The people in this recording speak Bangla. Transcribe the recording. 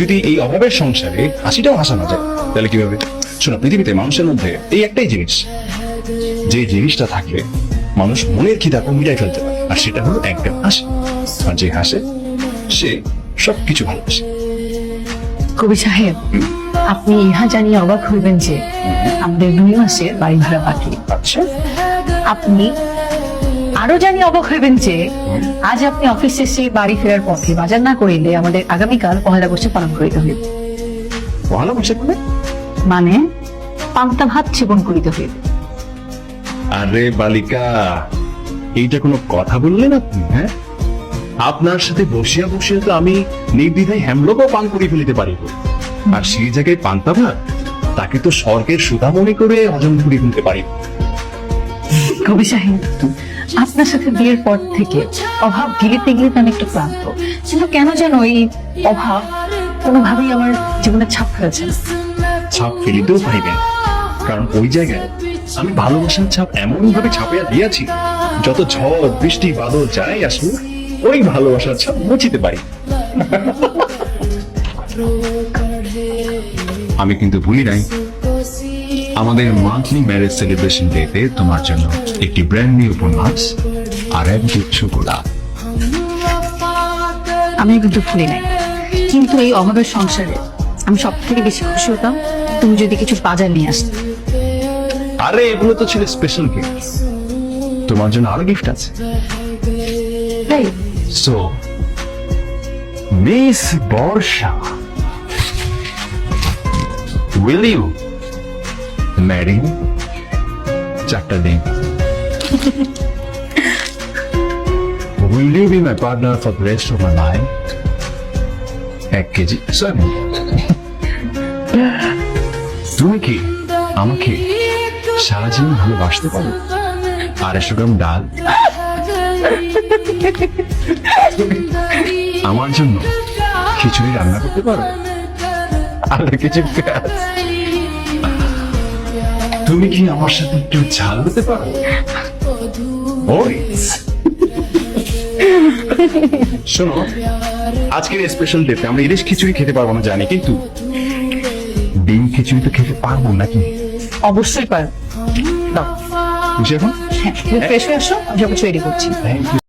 যদি এই অভাবের সংসারে হাসিটাও হাসা না যায় তাহলে কি হবে শোনো পৃথিবীতে মানুষের মধ্যে এই একটাই জিনিস। যে জিনিসটা থাকলে মানুষ মনের খিদাকে মিটাই ফেলতে পারে আর সেটা হলো একদম হাসি। আর যে হাসে সে সবকিছু ভালোবাসে। কবি সাহেব আপনি ইহা জানিয়ে অবাক হইবেন যে আমাদের দুই মাসের বাড়ি ভাড়া বাকি। আচ্ছা। আপনি আরও জানিয়ে অবাক হইবেন যে আজ আপনি অফিস শেষে বাড়ি ফেরার পথে বাজার না করিলে আমাদের আগামীকাল পহেলা বৈশাখ পালন করিতে হইবে। ভালো বসে করে মানে পান্তা ভাত সেবন করিতে হইবে। আরে বালিকা এইটা কোনো কথা বললেন আপনি হ্যাঁ? আপনার সাথে বসিয়া বসিয়া তো আমি নির্দ্বিধায় হ্যামলোকও পান করে ফেলিতে পারিব। আর সেই জায়গায় পান্তা ভাত তাকে তো স্বর্গের সুধা মনে করে হজম করে ফেলতে পারি কবি সাহেব আপনার সাথে বিয়ের পর থেকে অভাব গিলিতে গিলিতে আমি একটু ক্লান্ত। কিন্তু কেন যেন এই অভাব কোনোভাবেই আমার জীবনে ছাপ ফেলেছে না। ছাপ ফেলিতেও পারিবেন কারণ ওই জায়গায় আমি ভালোবাসার ছাপ এমন ভাবে ছাপিয়া দিয়েছি যত ঝড় বৃষ্টি বাদল যাই আসুক ওই ভালোবাসার ছাপ মুছিতে পারি। আমি কিন্তু ভুলি নাই। আমাদের মান্থলি ম্যারেজ সেলিব্রেশন ডেতে তোমার জন্য একটি ব্র্যান্ড নিউ উপন্যাস আর এক গুচ্ছ গোলাপ। আমি কিন্তু ভুলি নাই। কিন্তু এই অভাবের সংসারে আমি সব থেকে বেশি খুশি হতাম তুমি যদি কিছু বাজার নিয়ে আসতে। আরে এগুলো তো ছিল স্পেশাল গিফট তোমার জন্য আরও গিফট আছে। তাই? So, Miss Borsha, will you me? চারটা দিন Will you be my partner for the rest of my life? এক কেজি সয়াবিন তুমি কি আমাকে সারা জীবন ভালোবাসতে পারো আড়াইশো গ্রাম ডাল আমার জন্য খিচুড়ি রান্না করতে পারো আর কিছু। তুমি কি আমার সাথে একটু ঝাল হতে পারো? শোনো আজকের স্পেশাল ডেতে আমরা ইলিশ খিচুড়ি খেতে পারব না জানি কিন্তু ডিম খিচুড়ি তো খেতে পারব নাকি? অবশ্যই পার দাও। খুশি এখন? হ্যাঁ ফ্রেশ হয়ে আসো আমি সব কিছু রেডি করছি। Thank you